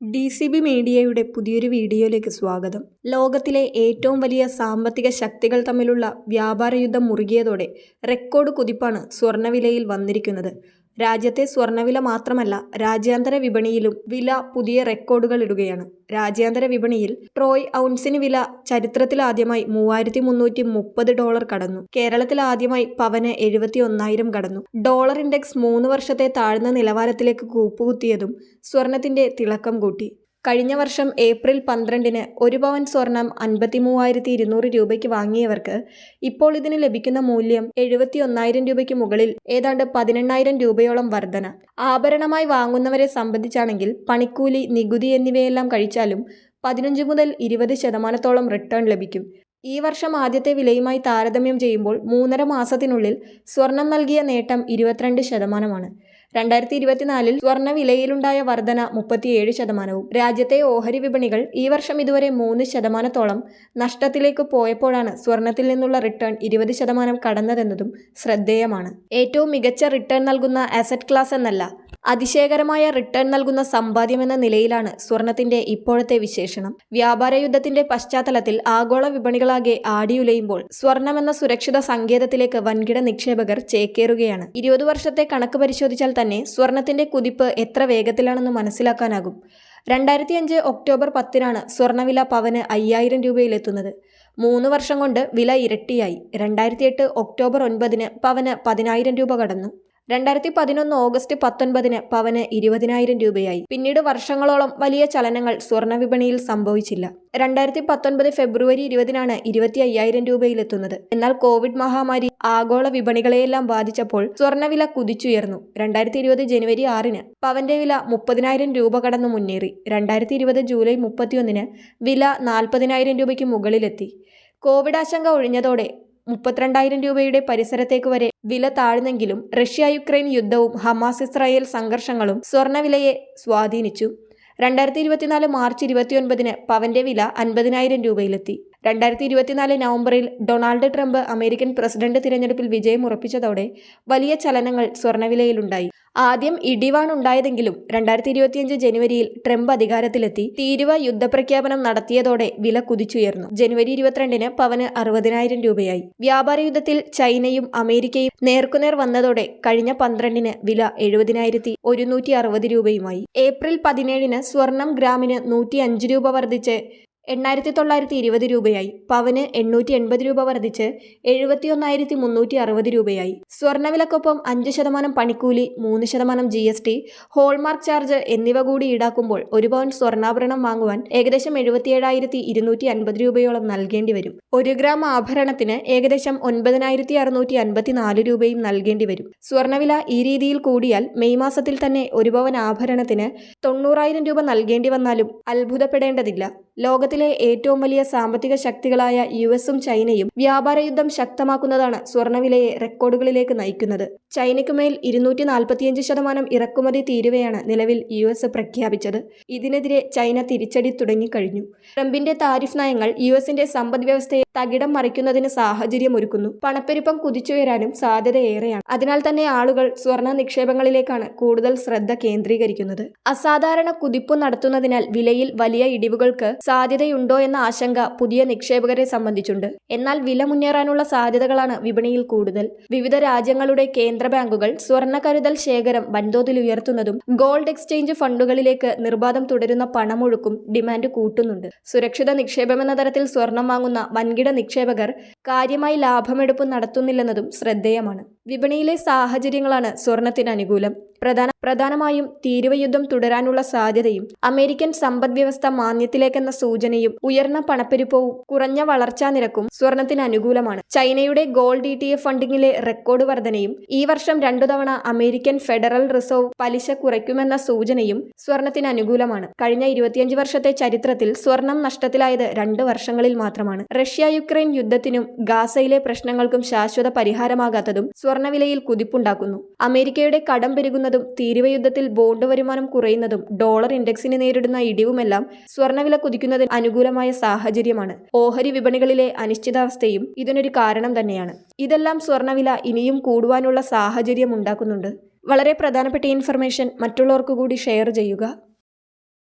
D C B മീഡിയയുടെ പുതിയൊരു വീഡിയോയിലേക്ക് സ്വാഗതം. ലോകത്തിലെ ഏറ്റവും വലിയ സാമ്പത്തിക ശക്തികൾ തമ്മിലുള്ള വ്യാപാര യുദ്ധം മുറുകിയതോടെ റെക്കോർഡ് കുതിപ്പാണ് സ്വർണവിലയിൽ വന്നിരിക്കുന്നത്. രാജ്യത്തെ സ്വർണവില മാത്രമല്ല രാജ്യാന്തര വിപണിയിലും വില പുതിയ റെക്കോർഡുകൾ ഇടുകയാണ്. രാജ്യാന്തര വിപണിയിൽ ട്രോയ് ഔൺസിന് വില ചരിത്രത്തിലാദ്യമായി മൂവായിരത്തി മുന്നൂറ്റി മുപ്പത് ഡോളർ കടന്നു. കേരളത്തിൽ ആദ്യമായി പവന് എഴുപത്തി ഒന്നായിരം കടന്നു. ഡോളർ ഇൻഡെക്സ് മൂന്ന് വർഷത്തെ താഴ്ന്ന നിലവാരത്തിലേക്ക് കൂപ്പുകുത്തിയതും സ്വർണത്തിന്റെ തിളക്കം കൂട്ടി. കഴിഞ്ഞ വർഷം ഏപ്രിൽ പന്ത്രണ്ടിന് ഒരു പവൻ സ്വർണം അൻപത്തി മൂവായിരത്തി ഇരുന്നൂറ് രൂപയ്ക്ക് വാങ്ങിയവർക്ക് ഇപ്പോൾ ഇതിന് ലഭിക്കുന്ന മൂല്യം എഴുപത്തി ഒന്നായിരം രൂപയ്ക്ക് മുകളിൽ ഏതാണ്ട് പതിനെണ്ണായിരം രൂപയോളം വർധന. ആഭരണമായി വാങ്ങുന്നവരെ സംബന്ധിച്ചാണെങ്കിൽ പണിക്കൂലി നികുതി എന്നിവയെല്ലാം കഴിച്ചാലും പതിനഞ്ച് മുതൽ ഇരുപത് ശതമാനത്തോളം റിട്ടേൺ ലഭിക്കും. ഈ വർഷം ആദ്യത്തെ വിലയുമായി താരതമ്യം ചെയ്യുമ്പോൾ മൂന്നര മാസത്തിനുള്ളിൽ സ്വർണം നൽകിയ നേട്ടം ഇരുപത്തിരണ്ട് ശതമാനമാണ്. രണ്ടായിരത്തി ഇരുപത്തിനാലിൽ സ്വർണ വിലയിലുണ്ടായ വർധന മുപ്പത്തിയേഴ് ശതമാനവും. രാജ്യത്തെ ഓഹരി വിപണികൾ ഈ വർഷം ഇതുവരെ മൂന്ന് ശതമാനത്തോളം നഷ്ടത്തിലേക്ക് പോയപ്പോഴാണ് സ്വർണത്തിൽ നിന്നുള്ള റിട്ടേൺ ഇരുപത് ശതമാനം കടന്നതെന്നതും ശ്രദ്ധേയമാണ്. ഏറ്റവും മികച്ച റിട്ടേൺ നൽകുന്ന അസറ്റ് ക്ലാസ് എന്നല്ല അതിശയകരമായ റിട്ടേൺ നൽകുന്ന സമ്പാദ്യമെന്ന നിലയിലാണ് സ്വർണത്തിന്റെ ഇപ്പോഴത്തെ വിശേഷണം. വ്യാപാര യുദ്ധത്തിന്റെ പശ്ചാത്തലത്തിൽ ആഗോള വിപണികളാകെ ആടിയുലയുമ്പോൾ സ്വർണമെന്ന സുരക്ഷിത സങ്കേതത്തിലേക്ക് വൻകിട നിക്ഷേപകർ ചേക്കേറുകയാണ്. ഇരുപത് വർഷത്തെ കണക്ക് പരിശോധിച്ചാൽ തന്നെ സ്വർണത്തിന്റെ കുതിപ്പ് എത്ര വേഗത്തിലാണെന്ന് മനസ്സിലാക്കാനാകും. രണ്ടായിരത്തി അഞ്ച് ഒക്ടോബർ പത്തിനാണ് സ്വർണവില പവന് അയ്യായിരം രൂപയിലെത്തുന്നത്. മൂന്ന് വർഷം കൊണ്ട് വില ഇരട്ടിയായി. രണ്ടായിരത്തി എട്ട് ഒക്ടോബർ ഒൻപതിന് പവന് പതിനായിരം രൂപ കടന്നു. രണ്ടായിരത്തി പതിനൊന്ന് ഓഗസ്റ്റ് പത്തൊൻപതിന് പവന് ഇരുപതിനായിരം രൂപയായി. പിന്നീട് വർഷങ്ങളോളം വലിയ ചലനങ്ങൾ സ്വർണ വിപണിയിൽ സംഭവിച്ചില്ല. രണ്ടായിരത്തി പത്തൊൻപത് ഫെബ്രുവരി ഇരുപതിനാണ് ഇരുപത്തി അയ്യായിരം രൂപയിലെത്തുന്നത്. എന്നാൽ കോവിഡ് മഹാമാരി ആഗോള വിപണികളെയെല്ലാം ബാധിച്ചപ്പോൾ സ്വർണവില കുതിച്ചുയർന്നു. രണ്ടായിരത്തി ഇരുപത് ജനുവരി ആറിന് പവന്റെ വില മുപ്പതിനായിരം രൂപ കടന്നു മുന്നേറി. രണ്ടായിരത്തി ഇരുപത് ജൂലൈ മുപ്പത്തിയൊന്നിന് വില നാൽപ്പതിനായിരം രൂപയ്ക്ക് മുകളിലെത്തി. കോവിഡ് ആശങ്ക ഒഴിഞ്ഞതോടെ മുപ്പത്തിരണ്ടായിരം രൂപയുടെ പരിസരത്തേക്ക് വരെ വില താഴ്ന്നെങ്കിലും റഷ്യ യുക്രൈൻ യുദ്ധവും ഹമാസ് ഇസ്രായേൽ സംഘർഷങ്ങളും സ്വർണവിലയെ സ്വാധീനിച്ചു. രണ്ടായിരത്തി ഇരുപത്തിനാല് മാർച്ച് ഇരുപത്തിയൊൻപതിന് പവന്റെ വില അൻപതിനായിരം രൂപയിലെത്തി. രണ്ടായിരത്തി ഇരുപത്തിനാല് നവംബറിൽ ഡൊണാൾഡ് ട്രംപ് അമേരിക്കൻ പ്രസിഡന്റ് തിരഞ്ഞെടുപ്പിൽ വിജയം ഉറപ്പിച്ചതോടെ വലിയ ചലനങ്ങൾ സ്വർണവിലയിലുണ്ടായി ആദ്യം ഇടിവാണുണ്ടായതെങ്കിലും രണ്ടായിരത്തി ഇരുപത്തിയഞ്ച് ജനുവരിയിൽ ട്രംപ് അധികാരത്തിലെത്തി. തീരുവ യുദ്ധപ്രഖ്യാപനം നടത്തിയതോടെ വില കുതിച്ചുയർന്നു. ജനുവരി ഇരുപത്തിരണ്ടിന് പവന് അറുപതിനായിരം രൂപയായി. വ്യാപാര യുദ്ധത്തിൽ ചൈനയും അമേരിക്കയും നേർക്കുനേർ വന്നതോടെ കഴിഞ്ഞ പന്ത്രണ്ടിന് വില എഴുപതിനായിരത്തി ഒരുന്നൂറ്റി അറുപത് രൂപയുമായി. ഏപ്രിൽ പതിനേഴിന് സ്വർണം ഗ്രാമിന് നൂറ്റി അഞ്ച് രൂപ വർദ്ധിച്ച് എണ്ണായിരത്തി തൊള്ളായിരത്തി ഇരുപത് രൂപയായി. പവന് എണ്ണൂറ്റി എൺപത് രൂപ വർദ്ധിച്ച് എഴുപത്തി ഒന്നായിരത്തി മുന്നൂറ്റി അറുപത് രൂപയായി. സ്വർണവിലക്കൊപ്പം അഞ്ച് ശതമാനം പണിക്കൂലി മൂന്ന് ശതമാനം G S T hallmark charge എന്നിവ കൂടി ഈടാക്കുമ്പോൾ ഒരു പവൻ സ്വർണാഭരണം വാങ്ങുവാൻ ഏകദേശം എഴുപത്തിയേഴായിരത്തി ഇരുന്നൂറ്റി അൻപത് രൂപയോളം നൽകേണ്ടി വരും. ഒരു ഗ്രാം ആഭരണത്തിന് ഏകദേശം ഒൻപതിനായിരത്തി അറുന്നൂറ്റി അൻപത്തി നാല് രൂപയും നൽകേണ്ടി വരും. സ്വർണവില ഈ രീതിയിൽ കൂടിയാൽ മെയ് മാസത്തിൽ തന്നെ ഒരു പവൻ ആഭരണത്തിന് തൊണ്ണൂറായിരം രൂപ നൽകേണ്ടി വന്നാലും അത്ഭുതപ്പെടേണ്ടതില്ല. ലോകത്തിലെ ഏറ്റവും വലിയ സാമ്പത്തിക ശക്തികളായ യു എസും ചൈനയും വ്യാപാര യുദ്ധം ശക്തമാക്കുന്നതാണ് സ്വർണവിലയെ റെക്കോർഡുകളിലേക്ക് നയിക്കുന്നത്. ചൈനയ്ക്കുമേൽ ഇരുന്നൂറ്റി നാൽപ്പത്തിയഞ്ച് ശതമാനം ഇറക്കുമതി തീരുവയാണ് നിലവിൽ യു എസ് പ്രഖ്യാപിച്ചത്. ഇതിനെതിരെ ചൈന തിരിച്ചടി തുടങ്ങിക്കഴിഞ്ഞു. ട്രംപിന്റെ താരിഫ് നയങ്ങൾ യു എസിന്റെ സമ്പദ് വ്യവസ്ഥയെ തകിടം മറിക്കുന്നതിന് സാഹചര്യമൊരുക്കുന്നു പണപ്പെരുപ്പം കുതിച്ചുയരാനും സാധ്യതയേറെയാണ്. അതിനാൽ തന്നെ ആളുകൾ സ്വർണ നിക്ഷേപങ്ങളിലേക്കാണ് കൂടുതൽ ശ്രദ്ധ കേന്ദ്രീകരിക്കുന്നത്. അസാധാരണ കുതിപ്പ് നടത്തുന്നതിനാൽ വിലയിൽ വലിയ ഇടിവുകൾക്ക് സാധ്യതയുണ്ടോ എന്ന ആശങ്ക പുതിയ നിക്ഷേപകരെ സംബന്ധിച്ചുണ്ട്. എന്നാൽ വില മുന്നേറാനുള്ള സാധ്യതകളാണ് വിപണിയിൽ കൂടുതൽ. വിവിധ രാജ്യങ്ങളുടെ കേന്ദ്ര ബാങ്കുകൾ സ്വർണ കരുതൽ ശേഖരം വൻതോതിൽ ഉയർത്തുന്നതും ഗോൾഡ് എക്സ്ചേഞ്ച് ഫണ്ടുകളിലേക്ക് നിർബാധം തുടരുന്ന പണമൊഴുക്കും ഡിമാൻഡ് കൂട്ടുന്നുണ്ട്. സുരക്ഷിത നിക്ഷേപമെന്ന തരത്തിൽ സ്വർണം വാങ്ങുന്ന വൻകിട നിക്ഷേപകർ കാര്യമായി ലാഭമെടുപ്പ് നടത്തുന്നില്ലെന്നതും ശ്രദ്ധേയമാണ്. വിപണിയിലെ സാഹചര്യങ്ങളാണ് സ്വർണത്തിന് അനുകൂലം. പ്രധാന പ്രധാനമായും തീരുവയുദ്ധം തുടരാനുള്ള സാധ്യതയും അമേരിക്കൻ സമ്പദ്വ്യവസ്ഥ മാന്യത്തിലേക്കെന്ന സൂചനയും ഉയർന്ന പണപ്പെരുപ്പവും കുറഞ്ഞ വളർച്ചാ നിരക്കും സ്വർണത്തിന് അനുകൂലമാണ്. ചൈനയുടെ ഗോൾഡ് ഇ ടി എഫ് ഫണ്ടിങ്ങിലെ റെക്കോർഡ് വർധനയും ഈ വർഷം രണ്ടു തവണ അമേരിക്കൻ ഫെഡറൽ റിസർവ് പലിശ കുറയ്ക്കുമെന്ന സൂചനയും സ്വർണത്തിന് അനുകൂലമാണ്. കഴിഞ്ഞ ഇരുപത്തിയഞ്ച് വർഷത്തെ ചരിത്രത്തിൽ സ്വർണം നഷ്ടത്തിലായത് രണ്ട് വർഷങ്ങളിൽ മാത്രമാണ്. റഷ്യ യുക്രൈൻ യുദ്ധത്തിനും ഗാസയിലെ പ്രശ്നങ്ങൾക്കും ശാശ്വത പരിഹാരമാകാത്തതും സ്വർണവിലയിൽ കുതിപ്പുണ്ടാക്കുന്നു. അമേരിക്കയുടെ കടം പെരുകുന്നതും തീരുവയുദ്ധത്തിൽ ബോണ്ട് വരുമാനം കുറയുന്നതും ഡോളർ ഇൻഡെക്സിന് നേരിടുന്ന ഇടിവുമെല്ലാം സ്വർണവില കുതിക്കുന്നതിന് അനുകൂലമായ സാഹചര്യമാണ്. ഓഹരി വിപണികളിലെ അനിശ്ചിതാവസ്ഥയും ഇതിനൊരു കാരണം തന്നെയാണ്. ഇതെല്ലാം സ്വർണവില ഇനിയും കൂടുവാനുള്ള സാഹചര്യം ഉണ്ടാക്കുന്നുണ്ട്. വളരെ പ്രധാനപ്പെട്ട ഇൻഫർമേഷൻ മറ്റുള്ളവർക്കു കൂടി ഷെയർ ചെയ്യുക.